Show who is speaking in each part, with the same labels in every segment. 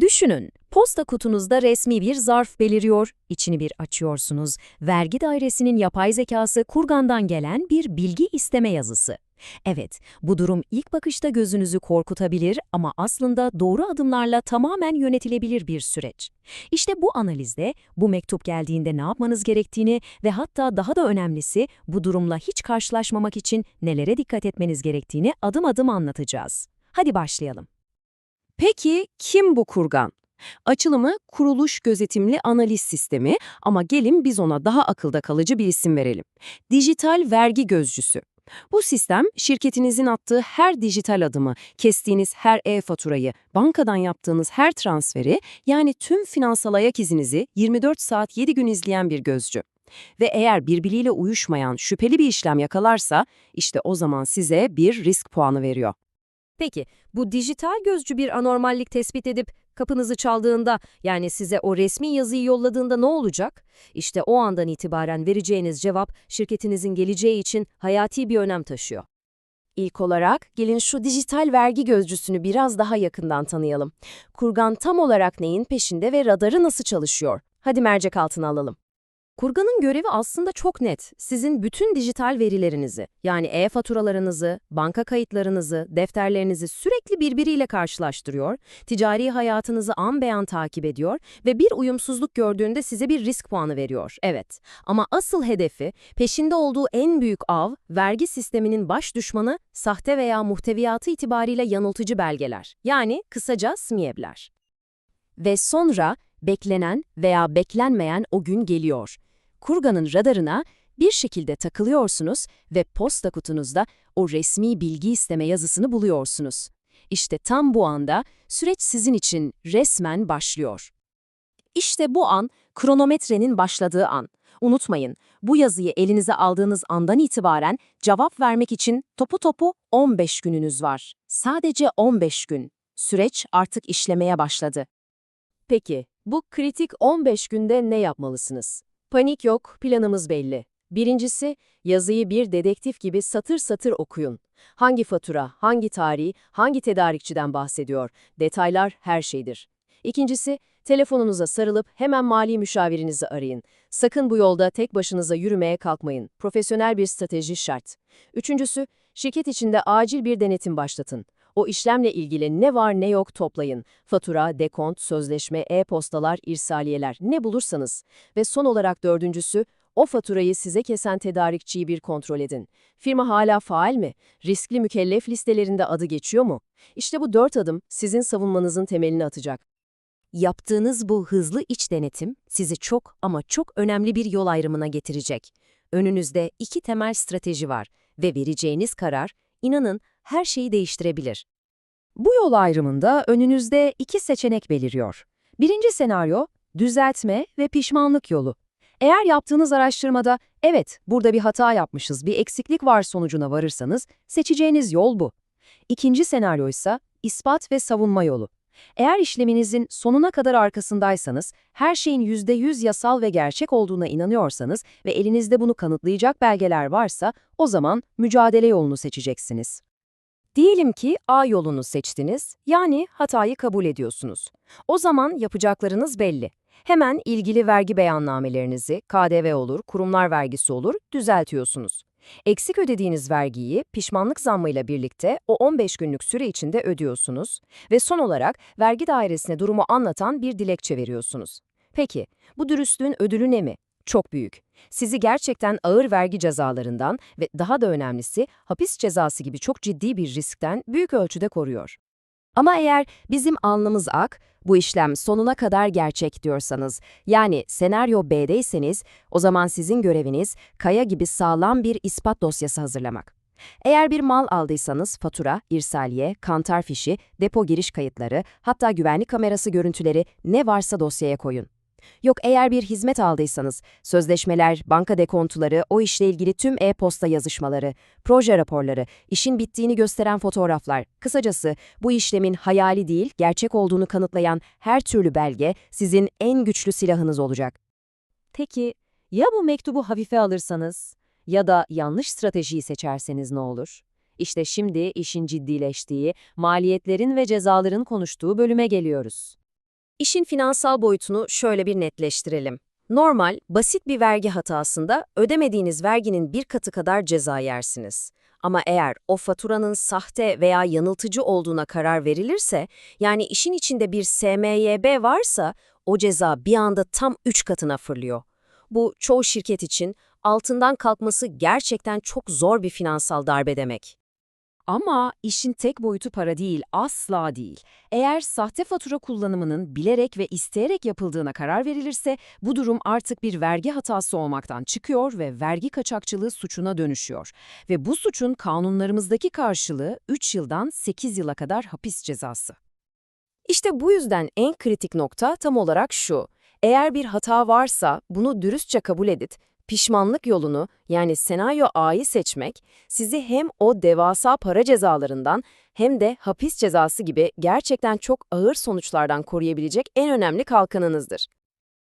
Speaker 1: Düşünün, posta kutunuzda resmi bir zarf beliriyor, içini bir açıyorsunuz. Vergi dairesinin yapay zekası kurgandan gelen bir bilgi isteme yazısı. Evet, bu durum ilk bakışta gözünüzü korkutabilir ama aslında doğru adımlarla tamamen yönetilebilir bir süreç. İşte bu analizde bu mektup geldiğinde ne yapmanız gerektiğini ve hatta daha da önemlisi bu durumla hiç karşılaşmamak için nelere dikkat etmeniz gerektiğini adım adım anlatacağız. Hadi başlayalım.
Speaker 2: Peki kim bu kurgan? Açılımı Kuruluş Gözetimli Analiz Sistemi ama gelin biz ona daha akılda kalıcı bir isim verelim. Dijital Vergi Gözcüsü. Bu sistem şirketinizin attığı her dijital adımı, kestiğiniz her e-faturayı, bankadan yaptığınız her transferi yani tüm finansal ayak izinizi 24 saat 7 gün izleyen bir gözcü. Ve eğer birbiriyle uyuşmayan şüpheli bir işlem yakalarsa işte o zaman size bir risk puanı veriyor.
Speaker 1: Peki, bu dijital gözcü bir anormallik tespit edip kapınızı çaldığında, yani size o resmi yazıyı yolladığında ne olacak? İşte o andan itibaren vereceğiniz cevap şirketinizin geleceği için hayati bir önem taşıyor.
Speaker 2: İlk olarak gelin şu dijital vergi gözcüsünü biraz daha yakından tanıyalım. Kurgan tam olarak neyin peşinde ve radarı nasıl çalışıyor? Hadi mercek altına alalım.
Speaker 1: Kurganın görevi aslında çok net. Sizin bütün dijital verilerinizi, yani e-faturalarınızı, banka kayıtlarınızı, defterlerinizi sürekli birbiriyle karşılaştırıyor, ticari hayatınızı an beyan takip ediyor ve bir uyumsuzluk gördüğünde size bir risk puanı veriyor. Evet. Ama asıl hedefi, peşinde olduğu en büyük av, vergi sisteminin baş düşmanı, sahte veya muhteviyatı itibariyle yanıltıcı belgeler. Yani kısaca SMİEB'ler. Ve sonra beklenen veya beklenmeyen o gün geliyor. Kurganın radarına bir şekilde takılıyorsunuz ve posta kutunuzda o resmi bilgi isteme yazısını buluyorsunuz. İşte tam bu anda süreç sizin için resmen başlıyor. İşte bu an kronometrenin başladığı an. Unutmayın, bu yazıyı elinize aldığınız andan itibaren cevap vermek için topu topu 15 gününüz var. Sadece 15 gün. Süreç artık işlemeye başladı. Peki, bu kritik 15 günde ne yapmalısınız? Panik yok, planımız belli. Birincisi, yazıyı bir dedektif gibi satır satır okuyun. Hangi fatura, hangi tarih, hangi tedarikçiden bahsediyor? Detaylar her şeydir. İkincisi, telefonunuza sarılıp hemen mali müşavirinizi arayın. Sakın bu yolda tek başınıza yürümeye kalkmayın. Profesyonel bir strateji şart. Üçüncüsü, şirket içinde acil bir denetim başlatın. O işlemle ilgili ne var ne yok toplayın. Fatura, dekont, sözleşme, e-postalar, irsaliyeler ne bulursanız. Ve son olarak dördüncüsü, o faturayı size kesen tedarikçiyi bir kontrol edin. Firma hala faal mi? Riskli mükellef listelerinde adı geçiyor mu? İşte bu dört adım sizin savunmanızın temelini atacak. Yaptığınız bu hızlı iç denetim sizi çok ama çok önemli bir yol ayrımına getirecek. Önünüzde iki temel strateji var ve vereceğiniz karar, inanın, her şeyi değiştirebilir. Bu yol ayrımında önünüzde iki seçenek beliriyor. Birinci senaryo, düzeltme ve pişmanlık yolu. Eğer yaptığınız araştırmada, evet burada bir hata yapmışız, bir eksiklik var sonucuna varırsanız, seçeceğiniz yol bu. İkinci senaryo ise ispat ve savunma yolu. Eğer işleminizin sonuna kadar arkasındaysanız, her şeyin %100 yasal ve gerçek olduğuna inanıyorsanız ve elinizde bunu kanıtlayacak belgeler varsa, o zaman mücadele yolunu seçeceksiniz. Diyelim ki A yolunu seçtiniz, yani hatayı kabul ediyorsunuz. O zaman yapacaklarınız belli. Hemen ilgili vergi beyannamelerinizi, KDV olur, kurumlar vergisi olur, düzeltiyorsunuz. Eksik ödediğiniz vergiyi pişmanlık zammıyla birlikte o 15 günlük süre içinde ödüyorsunuz ve son olarak vergi dairesine durumu anlatan bir dilekçe veriyorsunuz. Peki, bu dürüstlüğün ödülü ne mi? Çok büyük. Sizi gerçekten ağır vergi cezalarından ve daha da önemlisi hapis cezası gibi çok ciddi bir riskten büyük ölçüde koruyor. Ama eğer bizim alnımız ak, bu işlem sonuna kadar gerçek diyorsanız, yani senaryo B'deyseniz, o zaman sizin göreviniz kaya gibi sağlam bir ispat dosyası hazırlamak. Eğer bir mal aldıysanız fatura, irsaliye, kantar fişi, depo giriş kayıtları, hatta güvenlik kamerası görüntüleri ne varsa dosyaya koyun. Yok eğer bir hizmet aldıysanız, sözleşmeler, banka dekontuları, o işle ilgili tüm e-posta yazışmaları, proje raporları, işin bittiğini gösteren fotoğraflar, kısacası bu işlemin hayali değil, gerçek olduğunu kanıtlayan her türlü belge sizin en güçlü silahınız olacak. Peki, ya bu mektubu hafife alırsanız ya da yanlış stratejiyi seçerseniz ne olur? İşte şimdi işin ciddileştiği, maliyetlerin ve cezaların konuştuğu bölüme geliyoruz. İşin finansal boyutunu şöyle bir netleştirelim. Normal, basit bir vergi hatasında ödemediğiniz verginin bir katı kadar ceza yersiniz. Ama eğer o faturanın sahte veya yanıltıcı olduğuna karar verilirse, yani işin içinde bir SMYB varsa, o ceza bir anda tam 3 katına fırlıyor. Bu çoğu şirket için altından kalkması gerçekten çok zor bir finansal darbe demek.
Speaker 2: Ama işin tek boyutu para değil, asla değil. Eğer sahte fatura kullanımının bilerek ve isteyerek yapıldığına karar verilirse, bu durum artık bir vergi hatası olmaktan çıkıyor ve vergi kaçakçılığı suçuna dönüşüyor. Ve bu suçun kanunlarımızdaki karşılığı 3 yıldan 8 yıla kadar hapis cezası.
Speaker 1: İşte bu yüzden en kritik nokta tam olarak şu. Eğer bir hata varsa bunu dürüstçe kabul edip pişmanlık yolunu yani senaryo A'yı seçmek sizi hem o devasa para cezalarından hem de hapis cezası gibi gerçekten çok ağır sonuçlardan koruyabilecek en önemli kalkanınızdır.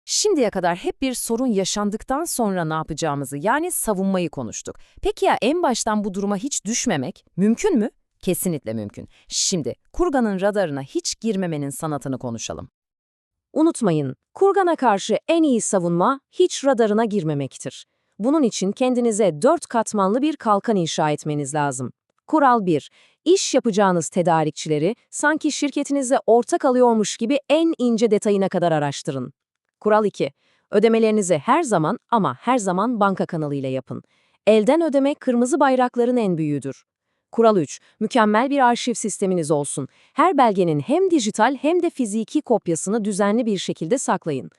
Speaker 2: Şimdiye kadar hep bir sorun yaşandıktan sonra ne yapacağımızı yani savunmayı konuştuk. Peki ya en baştan bu duruma hiç düşmemek mümkün mü? Kesinlikle mümkün. Şimdi kurganın radarına hiç girmemenin sanatını konuşalım. Unutmayın, kurgana karşı en iyi savunma hiç radarına girmemektir. Bunun için kendinize dört katmanlı bir kalkan inşa etmeniz lazım. Kural 1. İş yapacağınız tedarikçileri sanki şirketinize ortak alıyormuş gibi en ince detayına kadar araştırın. Kural 2. Ödemelerinizi her zaman ama her zaman banka kanalıyla yapın. Elden ödeme kırmızı bayrakların en büyüğüdür. Kural 3. Mükemmel bir arşiv sisteminiz olsun. Her belgenin hem dijital hem de fiziki kopyasını düzenli bir şekilde saklayın.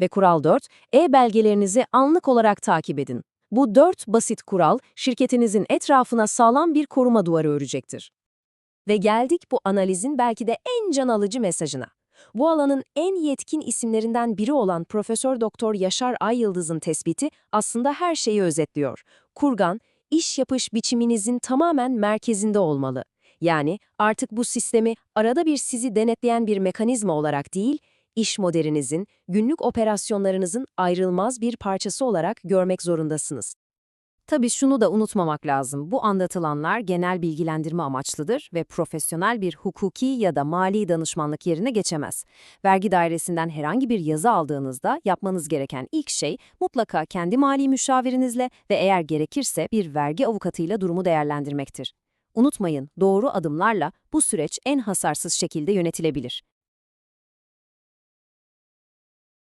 Speaker 2: Ve kural 4. E-belgelerinizi anlık olarak takip edin. Bu dört basit kural şirketinizin etrafına sağlam bir koruma duvarı örecektir. Ve geldik bu analizin belki de en can alıcı mesajına. Bu alanın en yetkin isimlerinden biri olan Profesör Doktor Yaşar Ayyıldız'ın tespiti aslında her şeyi özetliyor. Kurgan, iş yapış biçiminizin tamamen merkezinde olmalı. Yani artık bu sistemi arada bir sizi denetleyen bir mekanizma olarak değil, iş modelinizin, günlük operasyonlarınızın ayrılmaz bir parçası olarak görmek zorundasınız. Tabii şunu da unutmamak lazım. Bu anlatılanlar genel bilgilendirme amaçlıdır ve profesyonel bir hukuki ya da mali danışmanlık yerine geçemez. Vergi dairesinden herhangi bir yazı aldığınızda yapmanız gereken ilk şey mutlaka kendi mali müşavirinizle ve eğer gerekirse bir vergi avukatıyla durumu değerlendirmektir. Unutmayın, doğru adımlarla bu süreç en hasarsız şekilde yönetilebilir.